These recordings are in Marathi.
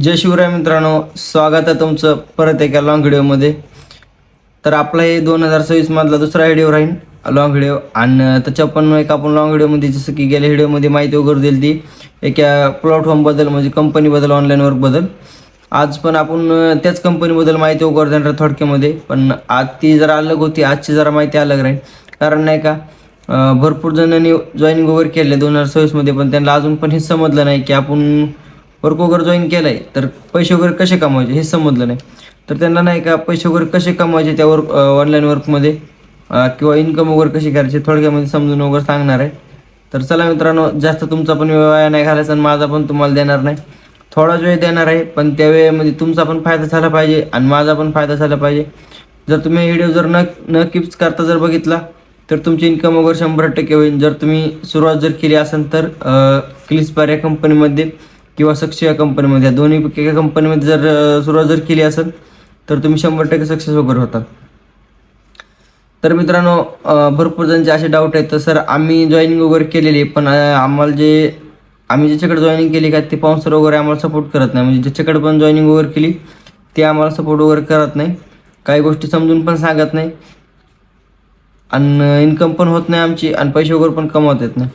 जय शिवराय मित्रांनो स्वागत आहे तुमचं परत एका लॉंग व्हिडिओमध्ये तर आपला हे दोन हजार सव्वीसमधला दुसरा व्हिडिओ राहील लॉंग व्हिडिओ आणि त्याच्या पण एक आपण लॉंग व्हिडिओमध्ये जसं की गेल्या व्हिडिओमध्ये माहिती वगैरे दिली ती एका प्लॅटफॉर्मबद्दल म्हणजे कंपनीबद्दल ऑनलाईन वर्कबद्दल आज पण आपण त्याच कंपनीबद्दल माहिती वगैरे देणार थोडक्यामध्ये. पण आज ती जरा अलग होती आजची जरा माहिती अलग राहील. कारण नाही का भरपूर जणांनी जॉईनिंग वगैरे केले दोन हजार सव्वीसमध्ये पण त्यांना अजून पण हे समजलं नाही की आपण वर्क वगैरे जॉईन केलं आहे तर पैसे वगैरे कसे कमवायचे हे समजलं नाही. तर त्यांना नाही का पैसे वगैरे कसे कमवायचे त्या वर्क ऑनलाईन वर्कमध्ये किंवा इन्कम वगैरे कशी करायची थोडक्यामध्ये समजून वगैरे सांगणार आहे. तर चला मित्रांनो जास्त तुमचा पण वेळ नाही घालायचा आणि माझा पण तुम्हाला देणार नाही. थोडाच वेळ देणार आहे पण त्या वेळेमध्ये तुमचा पण फायदा झाला पाहिजे आणि माझा पण फायदा झाला पाहिजे. जर तुम्ही व्हिडिओ जर न न किप्स करता जर बघितला तर तुमची इन्कम वगैरे शंभर टक्के होईल. जर तुम्ही सुरुवात जर केली असेल तर क्लिस्पर या कंपनीमध्ये किंवा सक्ष या कंपनीमध्ये या दोन्ही एका कंपनीमध्ये जर सुरुवात जर केली असेल तर तुम्ही शंभर टक्के सक्सेस वगैरे होता. तर मित्रांनो भरपूर जणांचे असे डाऊट आहेत. तर सर आम्ही जॉईनिंग वगैरे केलेली आहे, पण आम्हाला जे आम्ही ज्याच्याकडे जॉईनिंग केली का ते पाऊन्सर वगैरे आम्हाला सपोर्ट करत नाही. म्हणजे ज्याच्याकडे पण जॉईनिंग वगैरे केली ते आम्हाला सपोर्ट वगैरे करत नाही. काही गोष्टी समजून पण सांगत नाही. आणि इन्कम पण होत नाही आमची आणि पैसे वगैरे पण कमवत येत नाही.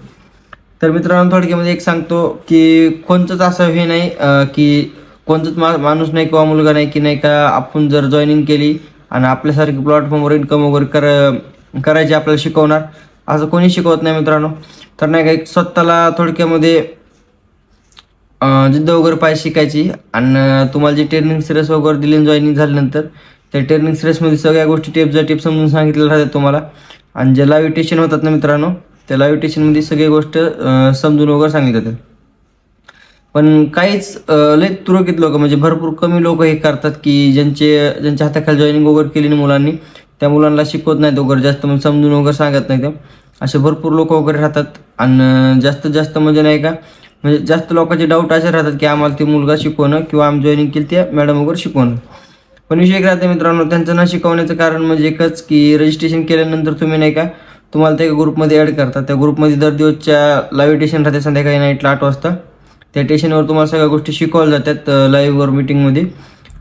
तर मित्रांनो थोडक्यामध्ये एक सांगतो की कोणतंच असं हे नाही की कोणतंच मा माणूस नाही किंवा मुलगा नाही की नाही का आपण जर जॉईनिंग केली आणि आपल्यासारखी प्लॅटफॉर्मवर इन्कम वगैरे कर करायची आपल्याला शिकवणार असं कोणी शिकवत नाही मित्रांनो. तर नाही का एक स्वतःला थोडक्यामध्ये जिद्द वगैरे पाहिजे शिकायची आणि तुम्हाला जी ट्रेनिंग सिरियस वगैरे दिली जॉईनिंग झाल्यानंतर त्या ट्रेनिंग सिरियसमध्ये सगळ्या गोष्टी टिप्स टेप समजून सांगितलेल्या राहतात तुम्हाला. आणि जे लाईव्ह टेशन होतात ना मित्रांनो त्या लाईव्ह टेशनमध्ये सगळी गोष्ट समजून वगैरे सांगितली जाते पण काहीच लय तुरकीत लोक म्हणजे भरपूर कमी लोक हे करतात की ज्यांचे ज्यांच्या हाताखाली जॉईनिंग वगैरे केली ना मुलांनी त्या मुलांना शिकवत नाहीत वगैरे जास्त म्हणजे समजून वगैरे सांगत नाही त्या असे भरपूर लोक वगैरे राहतात. आणि जास्तीत जास्त म्हणजे नाही का म्हणजे जास्त लोकांचे डाऊट असे राहतात की आम्हाला ते मुलगा शिकवणं किंवा आम्ही जॉईनिंग केली त्या मॅडम वगैरे शिकवणं. पण विषय एक राहते मित्रांनो त्यांचं न शिकवण्याचं कारण म्हणजे एकच की रजिस्ट्रेशन केल्यानंतर तुम्ही नाही का तुम्हाला त्या ग्रुपमध्ये ॲड करतात. त्या ग्रुपमध्ये दर दिवसच्या लाईव्ह टेशन राहते संध्याकाळी नाईटला आठ वाजता. त्या टेशनवर तुम्हाला सगळ्या गोष्टी शिकवल्या जातात लाईव्हवर मीटिंगमध्ये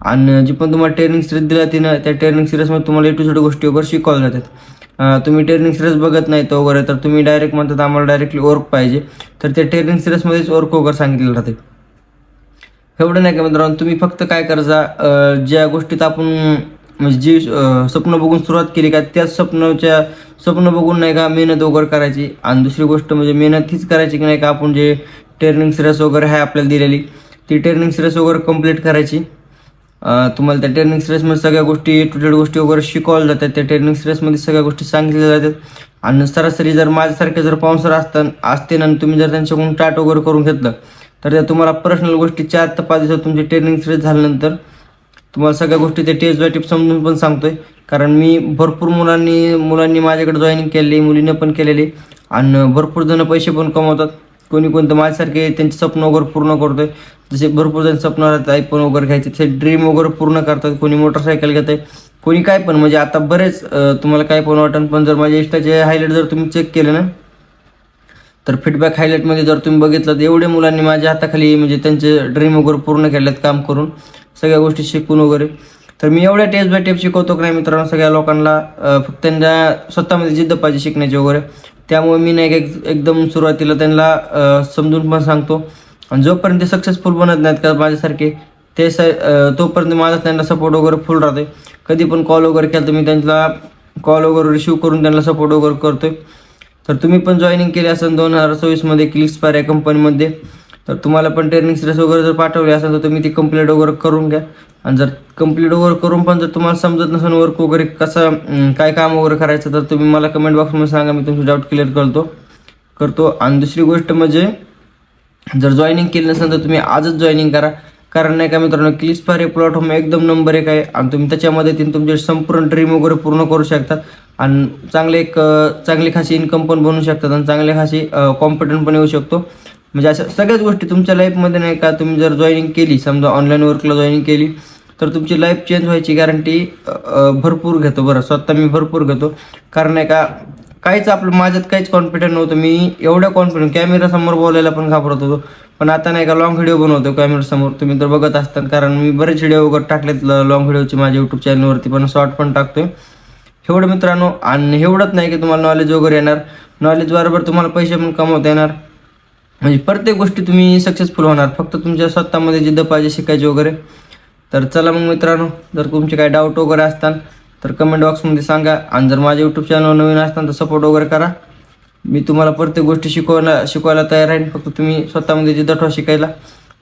आणि जी पण तुम्हाला ट्रेनिंग सिरीज दिला ती ना त्या ट्रेनिंग सिरीजमध्ये तुम्हाला ए टू झेड गोष्टी वगैरे शिकवल्या जातात. तुम्ही ट्रेनिंग सिरीज बघत नाही तर वगैरे तर तुम्ही डायरेक्ट म्हणतात आम्हाला डायरेक्टली वर्क पाहिजे. तर त्या ट्रेनिंग सिरीजमध्येच वर्क वगैरे सांगितलेलं राहते. एवढं नाही का मित्रांनो तुम्ही फक्त काय करजा ज्या गोष्टीत आपण म्हणजे जी स्वप्न बघून सुरुवात केली का त्याच स्वप्नाच्या स्वप्न बघून नाही का मेहनत वगैरे करायची. आणि दुसरी गोष्ट म्हणजे मेहनत हीच करायची की नाही का आपण जे ट्रेनिंग सिरस वगैरे आहे आपल्याला दिलेली ती ट्रेनिंग सिरस वगैरे कंप्लीट करायची. तुम्हाला त्या ट्रेनिंग सिरियसमध्ये सगळ्या गोष्टी टू टेड गोष्टी वगैरे शिकवल्या जातात. त्या ट्रेनिंग सिरियसमध्ये सगळ्या गोष्टी सांगितल्या जातात. आणि सरासरी जर माझ्यासारखे जर पाऊसर असतात असते आणि तुम्ही जर त्यांच्याकडून टाट वगैरे करून घेतलं तर त्या तुम्हाला पर्सनल गोष्टी चार ते पाच दिवसात तुमची ट्रेनिंग सिरियस झाल्यानंतर तुम्हाला सगळ्या गोष्टी ते टेस्ट बाय टिप समजून पण सांगतोय. कारण मी भरपूर मुलांनी मुलांनी माझ्याकडे जॉईनिंग केलेली मुलीनं पण केलेली. आणि भरपूर जण पैसे पण कमवतात. कोणी कोणतं माझ्यासारखे त्यांचे स्वप्न वगैरे पूर्ण करतोय. जसे भरपूर जण स्वप्न राहतात आयफोन वगैरे घ्यायचे. ते ड्रीम वगैरे पूर्ण करतात. कोणी मोटरसायकल घेत आहे कोणी काय पण. म्हणजे आता बरेच तुम्हाला काय पण वाटण पण जर माझ्या इंस्टाचे हायलाईट जर तुम्ही चेक केले ना तर फीडबॅक हायलाईटमध्ये जर तुम्ही बघितलं तर एवढे मुलांनी माझ्या हाताखाली म्हणजे त्यांचे ड्रीम वगैरे पूर्ण केलेत काम करून. सगळ्या गोष्टी शिकून वगैरे. तर मी एवढ्या टेस्ट बाय टेप शिकवतो की नाही मित्रांनो सगळ्या लोकांना फक्त त्यांच्या स्वतःमध्ये जिद्द पाहिजे शिकण्याची वगैरे. त्यामुळे मी नाही का एक- एकदम सुरुवातीला त्यांना समजून पण सांगतो. आणि जोपर्यंत ते सक्सेसफुल बनत नाहीत का माझ्यासारखे ते स तोपर्यंत माझा त्यांना सपोर्ट वगैरे फुल राहते कधी पण कॉल वगैरे केला तर मी त्यांना कॉल वगैरे रिसिव्ह करून त्यांना सपोर्ट वगैरे करतोय. तर तुम्ही पण जॉईनिंग केली असेल दोन हजार चोवीसमध्ये क्लिक्सपार या कंपनीमध्ये तर तुम्हाला पण ट्रेनिंग सिरियस वगैरे जर पाठवली असेल तर तुम्ही ती कंप्लीट वगैरे करून घ्या. आणि जर कंप्लीट वगैरे करून पण जर तुम्हाला समजत नसेल वर्क वगैरे कसं काय काम वगैरे करायचं तर तुम्ही मला कमेंट बॉक्समध्ये सांगा मी तुमचे डाऊट क्लिअर करतो. करतो. आणि दुसरी गोष्ट म्हणजे जर जॉईनिंग केली नसेल तर तुम्ही आजच जॉईनिंग करा. कारण नाही का मित्रांनो क्लिस्पार हे प्लॅटफॉर्म एकदम नंबर एक आहे. आणि तुम्ही त्याच्यामध्ये तीन तुमचे संपूर्ण ड्रीम वगैरे पूर्ण करू शकतात आणि चांगले एक चांगली खासी इन्कम पण बनवू शकतात. आणि चांगली खासी कॉम्पिटंट पण येऊ शकतो. म्हणजे अशा सगळ्याच गोष्टी तुमच्या लाईफमध्ये नाही का? तुम्ही जर जॉईनिंग केली समजा ऑनलाईन वर्कला जॉईनिंग केली तर तुमची लाईफ चेंज व्हायची गॅरंटी भरपूर घेतो बरं. स्वतः मी भरपूर घेतो. कारण नाही का काहीच आपलं माझ्यात काहीच कॉन्फिडंट नव्हतं. मी एवढ्या कॉन्फिडंट कॅमेरासमोर बोलायला पण घाबरत होतो. पण आता नाही का लॉंग व्हिडिओ बनवतो कॅमेरासमोर तुम्ही तर बघत असतात कारण मी बरेच व्हिडिओ वगैरे टाकलेत लॉंग व्हिडिओचे माझ्या यूट्यूब चॅनलवरती पण शॉर्ट पण टाकतोय. एवढं मित्रांनो आणि एवढंच नाही की तुम्हाला नॉलेज वगैरे येणार. नॉलेज बरोबर तुम्हाला पैसे पण कमवता येणार. म्हणजे प्रत्येक गोष्टी तुम्ही सक्सेसफुल होणार. फक्त तुमच्या स्वतःमध्ये जिद्द पाहिजे शिकायची वगैरे तर चला मग मित्रांनो जर तुमचे काही डाऊट वगैरे असतात तर कमेंट बॉक्समध्ये सांगा. आणि जर माझ्या यूट्यूब चॅनल नवीन असताल तर सपोर्ट वगैरे करा. मी तुम्हाला प्रत्येक गोष्टी शिकवायला शिकवायला तयार आहे फक्त तुम्ही स्वतःमध्ये जिद्द ठेवा शिकायला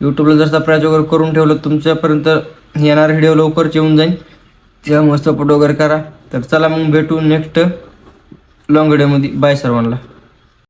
यूट्यूबला जर सबस्क्राईब वगैरे करून ठेवलं तुमच्यापर्यंत येणार व्हिडिओ लवकरच येऊन जाईल त्यामुळे सपोर्ट वगैरे करा. तर चला मग भेटू नेक्स्ट लॉंग व्हिडिओमध्ये बाय सर्वांना.